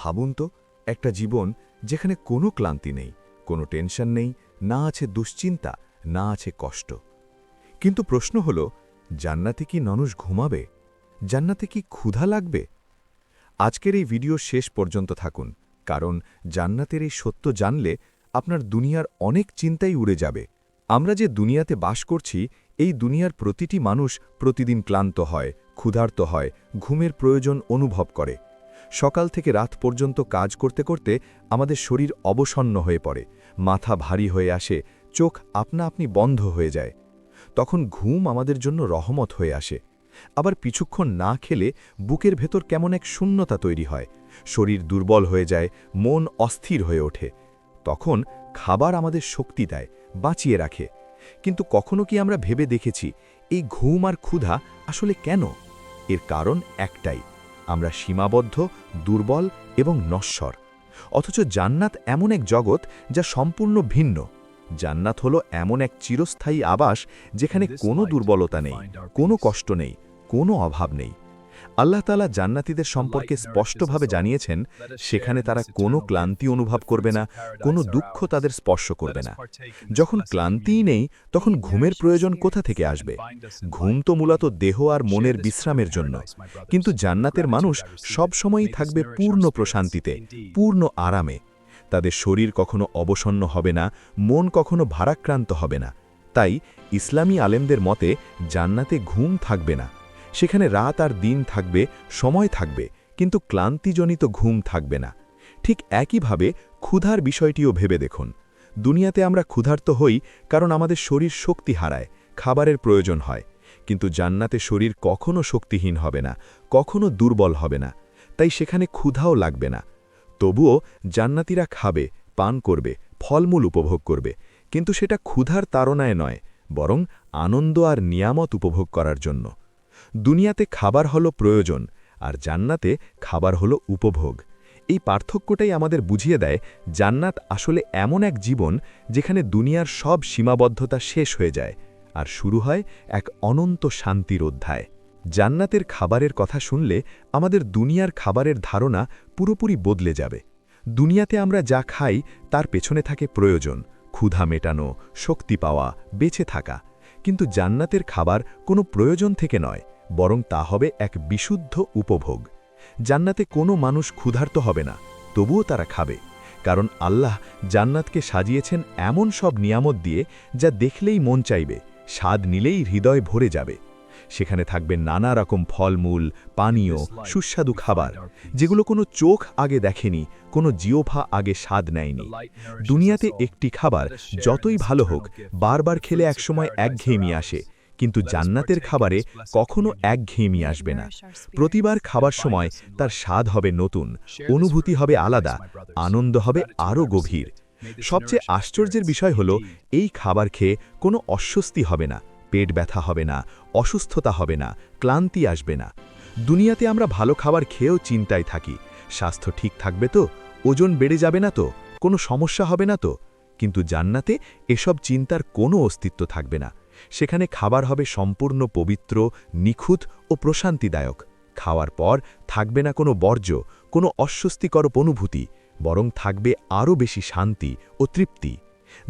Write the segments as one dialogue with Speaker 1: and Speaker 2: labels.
Speaker 1: ভাবুন তো, একটা জীবন যেখানে কোনো ক্লান্তি নেই, কোনো টেনশন নেই, না আছে দুশ্চিন্তা, না আছে কষ্ট। কিন্তু প্রশ্ন হল, জান্নাতে কি মানুষ ঘুমাবে? জান্নাতে কি ক্ষুধা লাগবে? আজকের এই ভিডিও শেষ পর্যন্ত থাকুন, কারণ জান্নাতের এই সত্য জানলে আপনার দুনিয়ার অনেক চিন্তাই উড়ে যাবে। আমরা যে দুনিয়াতে বাস করছি, এই দুনিয়ার প্রতিটি মানুষ প্রতিদিন ক্লান্ত হয়, ক্ষুধার্ত হয়, ঘুমের প্রয়োজন অনুভব করে। সকাল থেকে রাত পর্যন্ত কাজ করতে করতে আমাদের শরীর অবসন্ন হয়ে পড়ে, মাথা ভারী হয়ে আসে, চোখ আপনা আপনি বন্ধ হয়ে যায়। তখন ঘুম আমাদের জন্য রহমত হয়ে আসে। আবার কিছুক্ষণ না খেলে বুকের ভেতর কেমন এক শূন্যতা তৈরি হয়, শরীর দুর্বল হয়ে যায়, মন অস্থির হয়ে ওঠে। তখন খাবার আমাদের শক্তি দেয়, বাঁচিয়ে রাখে। কিন্তু কখনো কি আমরা ভেবে দেখেছি, এই ঘুম আর ক্ষুধা আসলে কেন? এর কারণ একটাই আমরা সীমাবদ্ধ দুর্বল এবং নশ্বর। অথচ জান্নাত এমন এক জগৎ যা সম্পূর্ণ ভিন্ন। জান্নাত হলো এমন এক চিরস্থায়ী আবাস যেখানে কোনো দুর্বলতা নেই কোনো কষ্ট নেই কোনো অভাব নেই। আল্লাহ তালা জান্নাতীদের সম্পর্কে স্পষ্টভাবে জানিয়েছেন সেখানে তারা কোনো ক্লান্তি অনুভব করবে না কোনো দুঃখ তাদের স্পর্শ করবে না। যখন ক্লান্তিই নেই তখন ঘুমের প্রয়োজন কোথা থেকে আসবে? ঘুম তো মূলত দেহ আর মনের বিশ্রামের জন্য। কিন্তু জান্নাতের মানুষ সবসময়ই থাকবে পূর্ণ প্রশান্তিতে পূর্ণ আরামে। তাদের শরীর কখনো অবসন্ন হবে না মন কখনো ভারাক্রান্ত হবে না। তাই ইসলামী আলেমদের মতে জান্নাতে ঘুম থাকবে না। সেখানে রাত আর দিন থাকবে, সময় থাকবে, কিন্তু ক্লান্তিজনিত ঘুম থাকবে না। ঠিক একইভাবে ক্ষুধার বিষয়টিও ভেবে দেখুন। দুনিয়াতে আমরা ক্ষুধার্ত হই কারণ আমাদের শরীর শক্তি হারায়, খাবারের প্রয়োজন হয়। কিন্তু জান্নাতে শরীর কখনো শক্তিহীন হবে না, কখনো দুর্বল হবে না, তাই সেখানে ক্ষুধাও লাগবে না। তবুও জান্নাতিরা খাবে, পান করবে, ফলমূল উপভোগ করবে, কিন্তু সেটা ক্ষুধার তাড়নায় নয়, বরং আনন্দ আর নিয়ামত উপভোগ করার জন্য। দুনিয়াতে খাবার হলো প্রয়োজন আর জান্নাতে খাবার হলো উপভোগ। এই পার্থক্যটাই আমাদের বুঝিয়ে দেয় জান্নাত আসলে এমন এক জীবন যেখানে দুনিয়ার সব সীমাবদ্ধতা শেষ হয়ে যায় আর শুরু হয় এক অনন্ত শান্তির অধ্যায়। জান্নাতের খাবারের কথা শুনলে আমাদের দুনিয়ার খাবারের ধারণা পুরোপুরি বদলে যাবে। দুনিয়াতে আমরা যা খাই তার পেছনে থাকে প্রয়োজন, ক্ষুধা মেটানো, শক্তি পাওয়া, বেঁচে থাকা। কিন্তু জান্নাতের খাবার কোনো প্রয়োজন থেকে নয়, বরং তা হবে এক বিশুদ্ধ উপভোগ। জান্নাতে কোনো মানুষ ক্ষুধার্ত হবে না, তবুও তারা খাবে, কারণ আল্লাহ জান্নাতকে সাজিয়েছেন এমন সব নিয়ামত দিয়ে যা দেখলেই মন চাইবে, স্বাদ নিলেই হৃদয় ভরে যাবে। সেখানে থাকবে নানা রকম ফলমূল, পানীয়, সুস্বাদু খাবার, যেগুলো কোনো চোখ আগে দেখেনি, কোনো জিওফা আগে স্বাদ নেয়নি। দুনিয়াতে একটি খাবার যতই ভালো হোক, বারবার খেলে একসময় একঘেয়েমি আসে, কিন্তু জান্নাতের খাবারে কখনো একঘেয়েমি আসবে না। প্রতিবার খাবার সময় তার স্বাদ হবে নতুন, অনুভূতি হবে আলাদা, আনন্দ হবে আরও গভীর। সবচেয়ে আশ্চর্যের বিষয় হল, এই খাবার খেয়ে কোনো অস্বস্তি হবে না। পেট ব্যথা হবে না, অসুস্থতা হবে না, ক্লান্তি আসবে না। দুনিয়াতে আমরা ভালো খাবার খেয়েও চিন্তায় থাকি। স্বাস্থ্য ঠিক থাকবে তো, ওজন বেড়ে যাবে না তো, কোনো সমস্যা হবে না তো। কিন্তু জান্নাতে এসব চিন্তার কোনো অস্তিত্ব থাকবে না। সেখানে খাবার হবে সম্পূর্ণ পবিত্র, নিখুঁত ও প্রশান্তিদায়ক। খাওয়ার পর থাকবে না কোনো বর্জ্য, কোনো অস্বস্তিকর অনুভূতি, বরং থাকবে আরও বেশি শান্তি ও তৃপ্তি।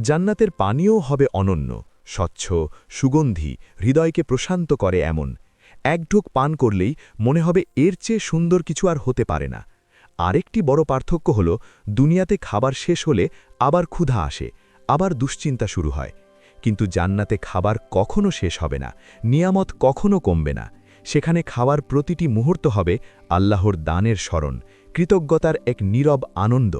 Speaker 1: জান্নাতের পানীয় হবে অনন্য। স্বচ্ছ, সুগন্ধি, হৃদয়কে প্রশান্ত করে এমন। এক ঢোক পান করলেই মনে হবে এর চেয়ে সুন্দর কিছু আর হতে পারে না। আরেকটি বড় পার্থক্য হল, দুনিয়াতে খাবার শেষ হলে আবার ক্ষুধা আসে, আবার দুশ্চিন্তা শুরু হয়। কিন্তু জান্নাতে খাবার কখনো শেষ হবে না, নিয়ামত কখনো কমবে না। সেখানে খাওয়ার প্রতিটি মুহূর্ত হবে আল্লাহর দানের স্মরণ, কৃতজ্ঞতার এক নীরব আনন্দ।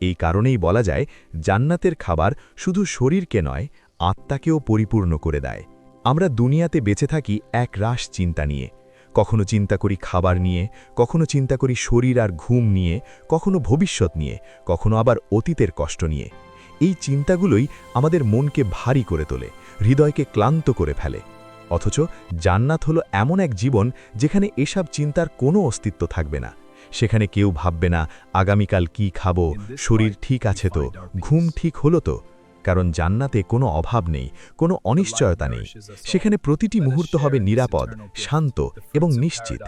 Speaker 1: এই কারণেই বলা যায়, জান্নাতের খাবার শুধু শরীরকে নয় আত্মাকেও পরিপূর্ণ করে দেয়। আমরা দুনিয়াতে বেঁচে থাকি এক রাস চিন্তা নিয়ে। কখনো চিন্তা করি খাবার নিয়ে কখনো চিন্তা করি শরীর আর ঘুম নিয়ে কখনো ভবিষ্যৎ নিয়ে কখনো আবার অতীতের কষ্ট নিয়ে। এই চিন্তাগুলোই আমাদের মনকে ভারী করে তোলে হৃদয়কে ক্লান্ত করে ফেলে। অথচ জান্নাত হলো এমন এক জীবন যেখানে এসব চিন্তার কোনো অস্তিত্ব থাকবে না। সেখানে কেউ ভাববে না আগামীকাল কি খাব শরীর ঠিক আছে তো ঘুম ঠিক হলো তো।
Speaker 2: কারণ জান্নাতে কোনো অভাব নেই, কোনো অনিশ্চয়তা নেই। সেখানে প্রতিটি মুহূর্ত হবে নিরাপদ, শান্ত এবং নিশ্চিত।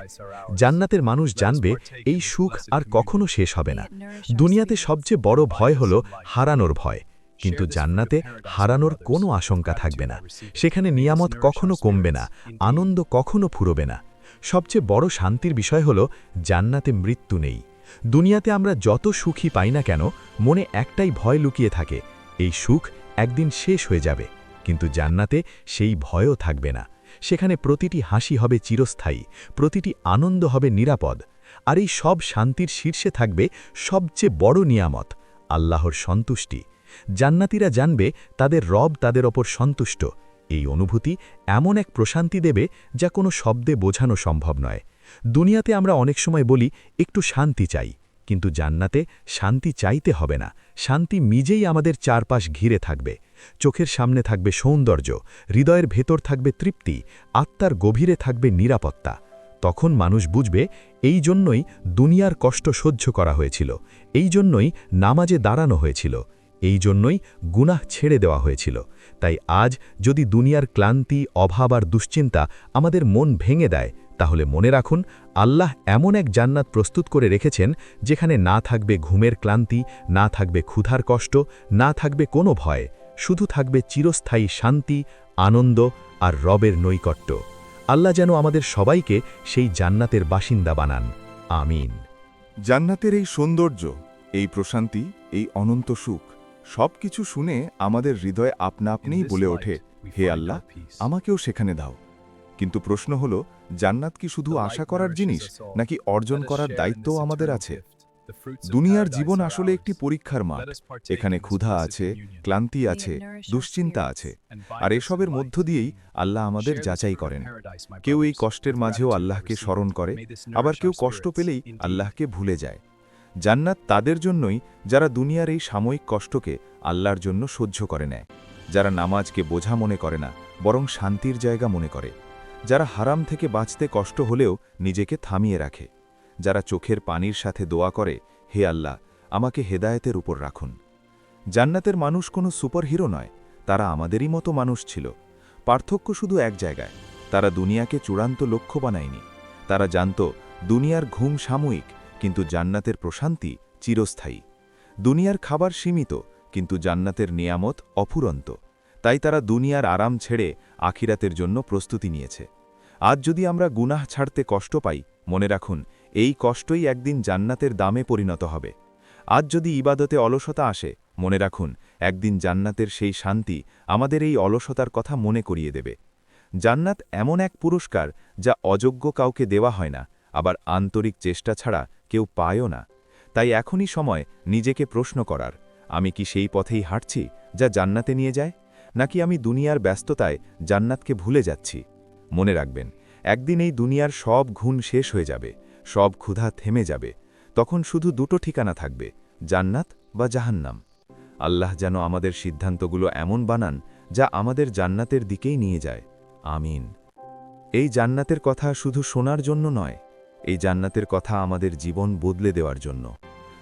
Speaker 2: জান্নাতের মানুষ জানবে এই সুখ আর কখনো শেষ হবে না। দুনিয়াতে সবচেয়ে বড় ভয় হল হারানোর ভয়। কিন্তু জান্নাতে হারানোর কোনো আশঙ্কা থাকবে না। সেখানে নিয়ামত কখনো কমবে না, আনন্দ কখনো ফুরবে না। সবচেয়ে বড় শান্তির বিষয় হল জান্নাতে মৃত্যু নেই। দুনিয়াতে আমরা যত সুখী পাই না কেন, মনে একটাই ভয় লুকিয়ে থাকে এই সুখ একদিন শেষ হয়ে যাবে, কিন্তু জান্নাতে সেই ভয়ও থাকবে না। সেখানে প্রতিটি হাসি হবে চিরস্থায়ী, প্রতিটি আনন্দ হবে নিরাপদ, আর এই সব শান্তির শীর্ষে থাকবে সবচেয়ে বড় নিয়ামত, আল্লাহর সন্তুষ্টি। জান্নাতিরা জানবে তাদের রব তাদের ওপর সন্তুষ্ট। এই অনুভূতি এমন এক প্রশান্তি দেবে যা কোনো শব্দে বোঝানো সম্ভব নয়। দুনিয়াতে আমরা অনেক সময় বলি, একটু শান্তি চাই। কিন্তু জান্নাতে শান্তি চাইতে হবে না। শান্তি নিজেই আমাদের চারপাশ ঘিরে থাকবে। চোখের সামনে থাকবে সৌন্দর্য, হৃদয়ের ভেতর থাকবে তৃপ্তি, আত্মার গভীরে থাকবে নিরাপত্তা। তখন মানুষ বুঝবে, এই জন্যই দুনিয়ার কষ্ট সহ্য করা হয়েছিল, এই জন্যই নামাজে দাঁড়ানো হয়েছিল, এই জন্যই গুনাহ ছেড়ে দেওয়া হয়েছিল। তাই আজ যদি দুনিয়ার ক্লান্তি, অভাব আর দুশ্চিন্তা আমাদের মন ভেঙে দেয় তাহলে মনে রাখুন আল্লাহ এমন এক জান্নাত প্রস্তুত করে রেখেছেন যেখানে না থাকবে ঘুমের ক্লান্তি না থাকবে ক্ষুধার কষ্ট না থাকবে কোনো ভয় শুধু থাকবে চিরস্থায়ী শান্তি আনন্দ আর রবের নৈকট্য। আল্লাহ যেন আমাদের সবাইকে সেই জান্নাতের বাসিন্দা বানান। আমিন।
Speaker 1: জান্নাতের এই সৌন্দর্য এই প্রশান্তি এই অনন্ত সুখ সব কিছু শুনে আমাদের হৃদয় আপনা আপনিই বলে ওঠে হে আল্লাহ আমাকেও সেখানে দাও। কিন্তু প্রশ্ন হল জান্নাত কি শুধু আশা করার জিনিস নাকি অর্জন করার দায়িত্বও আমাদের আছে? দুনিয়ার জীবন আসলে একটি পরীক্ষার মাঠ। এখানে ক্ষুধা আছে ক্লান্তি আছে দুশ্চিন্তা আছে। আর এসবের মধ্য দিয়েই আল্লাহ আমাদের যাচাই করেন। কেউ এই কষ্টের মাঝেও আল্লাহকে স্মরণ করে আবার কেউ কষ্ট পেলেই আল্লাহকে ভুলে যায়। জান্নাত তাদের জন্যই যারা দুনিয়ার এই সাময়িক কষ্টকে আল্লাহর জন্য সহ্য করে নেয়। যারা নামাজকে বোঝা মনে করে না বরং শান্তির জায়গা মনে করে। যারা হারাম থেকে বাঁচতে কষ্ট হলেও নিজেকে থামিয়ে রাখে। যারা চোখের পানির সাথে দোয়া করে, হে আল্লাহ, আমাকে হেদায়েতের উপর রাখুন। জান্নাতের মানুষ কোনো সুপারহিরো নয়, তারা আমাদেরই মতো মানুষ ছিল। পার্থক্য শুধু এক জায়গায়, তারা দুনিয়াকে চূড়ান্ত লক্ষ্য বানায়নি। তারা জানত, দুনিয়ার ঘুম সাময়িক, কিন্তু জান্নাতের প্রশান্তি চিরস্থায়ী। দুনিয়ার খাবার সীমিত, কিন্তু জান্নাতের নিয়ামত অফুরন্ত। তাই তারা দুনিয়ার আরাম ছেড়ে আখিরাতের জন্য প্রস্তুতি নিয়েছে। আজ যদি আমরা গুনাহ ছাড়তে কষ্ট পাই, মনে রাখুন, এই কষ্টই একদিন জান্নাতের দামে পরিণত হবে। আজ যদি ইবাদতে অলসতা আসে, মনে রাখুন, একদিন জান্নাতের সেই শান্তি আমাদের এই অলসতার কথা মনে করিয়ে দেবে। জান্নাত এমন এক পুরস্কার যা অযোগ্য কাউকে দেওয়া হয় না, আবার আন্তরিক চেষ্টা ছাড়া কেউ পায়ও না। তাই এখনই সময় নিজেকে প্রশ্ন করার, আমি কি সেই পথেই হাঁটছি যা জান্নাতে নিয়ে যায়? নাকি আমি দুনিয়ার ব্যস্ততায় জান্নাতকে ভুলে যাচ্ছি? মনে রাখবেন, একদিন এই দুনিয়ার সব ঘুণ শেষ হয়ে যাবে, সব ক্ষুধা থেমে যাবে, তখন শুধু দুটো ঠিকানা থাকবে, জান্নাত বা জাহান্নাম। আল্লাহ যেন আমাদের সিদ্ধান্তগুলো এমন বানান, যা আমাদের জান্নাতের দিকেই নিয়ে যায়। আমিন। এই জান্নাতের কথা শুধু শোনার জন্য নয়, এই জান্নাতের কথা আমাদের জীবন বদলে দেওয়ার জন্য।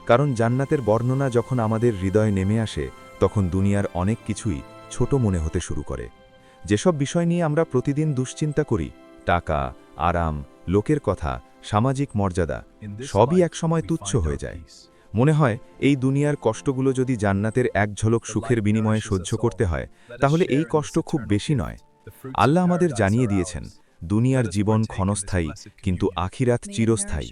Speaker 1: কারণ জান্নাতের বর্ণনা যখন আমাদের হৃদয়ে নেমে আসে, তখন দুনিয়ার অনেক কিছুই ছোট মনে হতে শুরু করে। যেসব বিষয় নিয়ে আমরা প্রতিদিন দুশ্চিন্তা করি টাকা আরাম লোকের কথা সামাজিক মর্যাদা সবই একসময় তুচ্ছ হয়ে যায়। মনে হয় এই দুনিয়ার কষ্টগুলো যদি জান্নাতের এক ঝলক সুখের বিনিময়ে সহ্য করতে হয় তাহলে এই কষ্ট খুব বেশি নয়। আল্লাহ আমাদের জানিয়ে দিয়েছেন দুনিয়ার জীবন ক্ষণস্থায়ী কিন্তু আখিরাত চিরস্থায়ী।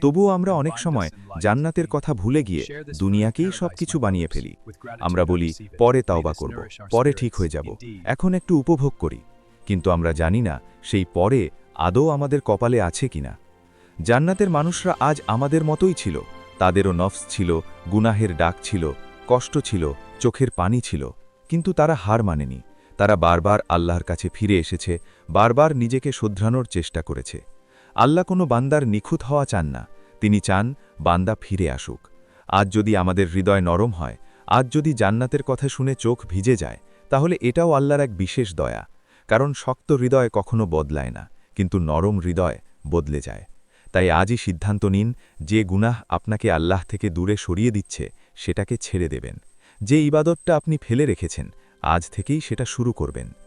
Speaker 1: তবুও আমরা অনেক সময় জান্নাতের কথা ভুলে গিয়ে দুনিয়াকেই সবকিছু বানিয়ে ফেলি। আমরা বলি পরে তাওবা করব পরে ঠিক হয়ে যাব। এখন একটু উপভোগ করি কিন্তু আমরা জানি না সেই পরে আদৌ আমাদের কপালে আছে কিনা। জান্নাতের মানুষরা আজ আমাদের মতোই ছিল। তাদেরও নফস ছিল গুনাহের ডাক ছিল কষ্ট ছিল চোখের পানি ছিল কিন্তু তারা হার মানেনি। তারা বারবার আল্লাহর কাছে ফিরে এসেছে, বারবার নিজেকে শোধরানোর চেষ্টা করেছে। আল্লাহ কোনো বান্দার নিখুঁত হওয়া চান না, তিনি চান বান্দা ফিরে আসুক। আজ যদি আমাদের হৃদয় নরম হয়, আজ যদি জান্নাতের কথা শুনে চোখ ভিজে যায়, তাহলে এটাও আল্লাহর এক বিশেষ দয়া, কারণ শক্ত হৃদয় কখনো বদলায় না, কিন্তু নরম হৃদয় বদলে যায়। তাই আজই সিদ্ধান্ত নিন, যে গুনাহ আপনাকে আল্লাহ থেকে দূরে সরিয়ে দিচ্ছে, সেটাকে ছেড়ে দেবেন। যে ইবাদতটা আপনি ফেলে রেখেছেন আজ থেকেই সেটা শুরু করবেন।